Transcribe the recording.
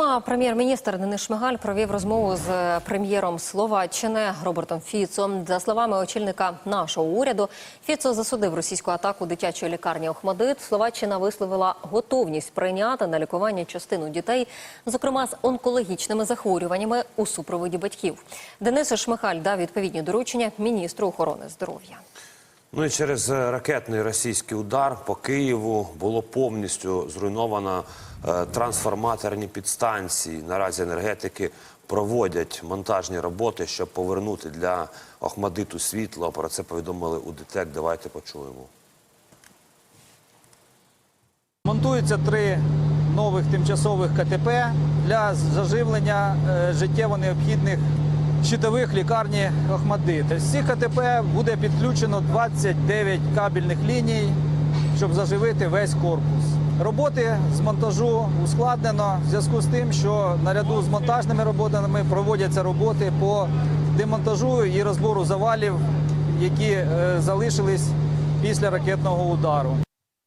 Ну а прем'єр-міністр Денис Шмигаль провів розмову з прем'єром Словаччини Робертом Фіцом. За словами очільника нашого уряду, Фіцо засудив російську атаку дитячої лікарні Охмадит. Словаччина висловила готовність прийняти на лікування частину дітей, зокрема з онкологічними захворюваннями у супроводі батьків. Денис Шмигаль дав відповідні доручення міністру охорони здоров'я. Ну і через е, ракетний російський удар по Києву було повністю зруйновано е, трансформаторні підстанції. Наразі енергетики проводять монтажні роботи, щоб повернути для Охмадиту світло. Про це повідомили у ДТЕК. Давайте почуємо. Монтуються три нових тимчасових КТП для заживлення е, життєво необхідних щитових лікарні Охмадит. З цих КТП буде підключено 29 кабельних ліній, щоб заживити весь корпус. Роботи з монтажу ускладнено в зв'язку з тим, що наряду з монтажними роботами проводяться роботи по демонтажу і розбору завалів, які е, залишились після ракетного удару.